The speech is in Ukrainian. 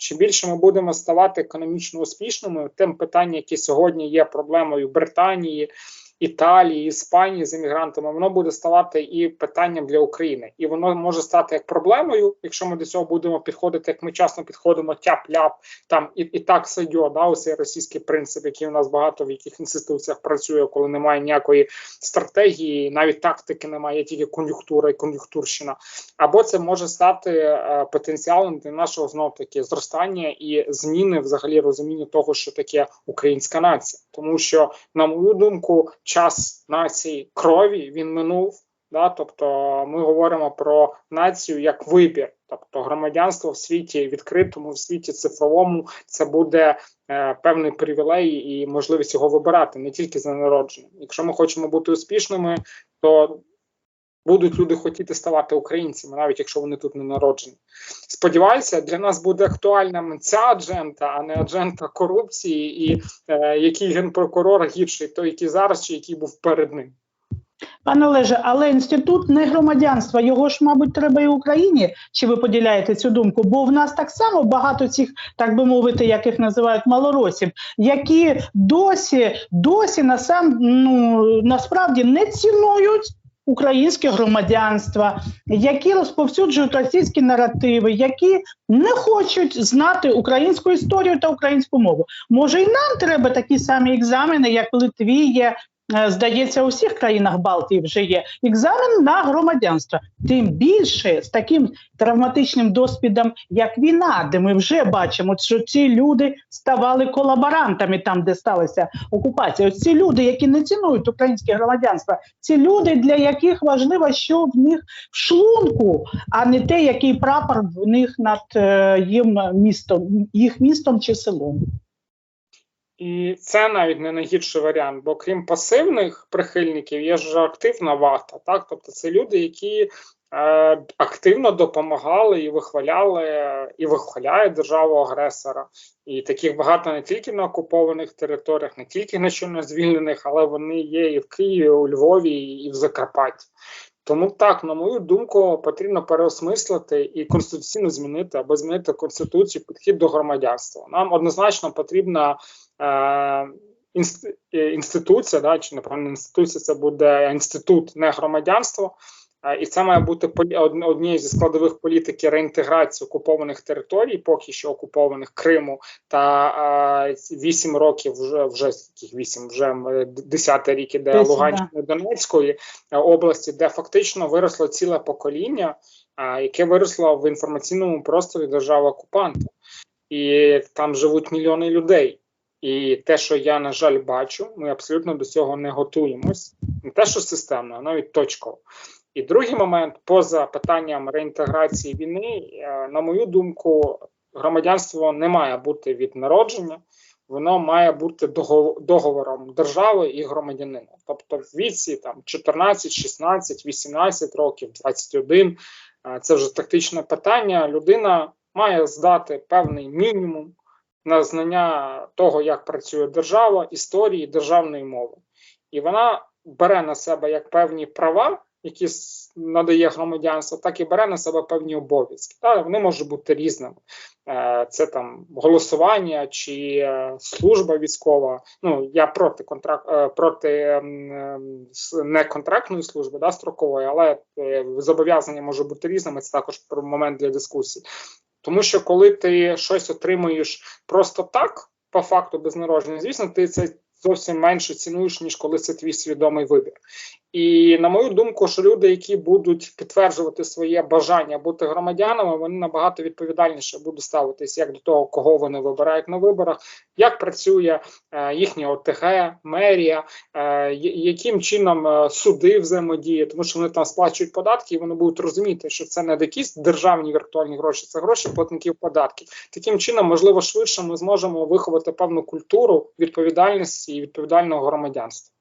Чим більше ми будемо ставати економічно успішними, тим питання, які сьогодні є проблемою Британії. Італії, Іспанії з іммігрантами, воно буде ставати і питанням для України, і воно може стати як проблемою, якщо ми до цього будемо підходити, як ми часто підходимо тяп-ляп, там і, і так сойдет, да, ось цей російський принцип, який у нас багато в яких інституціях працює, коли немає ніякої стратегії, навіть тактики немає, тільки кон'юнктура і кон'юнктурщина. Або це може стати е, потенціалом для нашого знов таки зростання і зміни взагалі розуміння того, що таке українська нація, тому що на мою думку, час нації крові він минув. Да, тобто ми говоримо про націю як вибір, тобто громадянство в світі відкритому, в світі цифровому, це буде е, певний привілей і можливість його вибирати не тільки за народженням. Якщо ми хочемо бути успішними, то будуть люди хотіти ставати українцями, навіть якщо вони тут не народжені. Сподіваюся, для нас буде актуальним ця аджента, а не аджента корупції, і е, який генпрокурор гірший, той, який зараз, чи який був перед ним. Пане Олеже, але інститут не громадянства, його ж, мабуть, треба і Україні. Чи ви поділяєте цю думку? Бо в нас так само багато цих, так би мовити, як їх називають малоросів, які досі, досі насам, ну, насправді не цінують. Українське громадянство, які розповсюджують російські наративи, які не хочуть знати українську історію та українську мову. Може, і нам треба такі самі екзамени, як в Литві є, здається, у всіх країнах Балтії вже є екзамен на громадянство. Тим більше з таким травматичним досвідом, як війна, де ми вже бачимо, що ці люди ставали колаборантами там, де сталася окупація. Ось ці люди, які не цінують українське громадянство, ці люди, для яких важливо, що в них в шлунку, а не те, який прапор в них над е, їм містом, їх містом чи селом. І це навіть не найгірший варіант, бо крім пасивних прихильників, є ж активна вата. Так, тобто це люди, які е, активно допомагали і вихваляли, і вихваляють державу агресора. І таких багато не тільки на окупованих територіях, не тільки на щойно звільнених, але вони є і в Києві, і у Львові, і в Закарпатті. Тому так, на мою думку, потрібно переосмислити і конституційно змінити або змінити конституцію підхід до громадянства. Нам однозначно потрібна е, інст, е, інституція, да, чи напевно інституція це буде інститут не громадянство. І це має бути однією зі складових політики реінтеграції окупованих територій, поки що окупованих Криму, та вісім років вже вже скільки вісім, вже е, десятий рік іде Луганської Донецької е, області, де фактично виросло ціле покоління, яке виросло в інформаційному просторі держави окупанта, і там живуть мільйони людей. І те, що я на жаль бачу, ми абсолютно до цього не готуємось, не те, що системно, а навіть точково. І другий момент, поза питанням реінтеграції війни, е, на мою думку, громадянство не має бути від народження, воно має бути дого- договором держави і громадянина. Тобто в віці там 14, 16, 18 років, 21, е, це вже тактичне питання. Людина має здати певний мінімум на знання того, як працює держава, історії, державної мови. І вона бере на себе як певні права, які надає громадянство, так і бере на себе певні обов'язки. Та вони можуть бути різними. Е, Це там голосування чи е, служба військова. Ну я проти контракт е, проти ем, ем, с- неконтрактної служби, да, строкової, але зобов'язання може бути різними. Це також про момент для дискусії. Тому що коли ти щось отримуєш просто так, по факту без народження, звісно, ти це зовсім менше цінуєш, ніж коли це твій свідомий вибір. І на мою думку, що люди, які будуть підтверджувати своє бажання бути громадянами, вони набагато відповідальніше будуть ставитись як до того, кого вони вибирають на виборах, як працює е, їхня ОТГ, мерія, е, яким чином е, суди взаємодіють, тому що вони там сплачують податки, і вони будуть розуміти, що це не якісь державні віртуальні гроші, це гроші платників податків. Таким чином, можливо, швидше ми зможемо виховати певну культуру відповідальності і відповідального громадянства.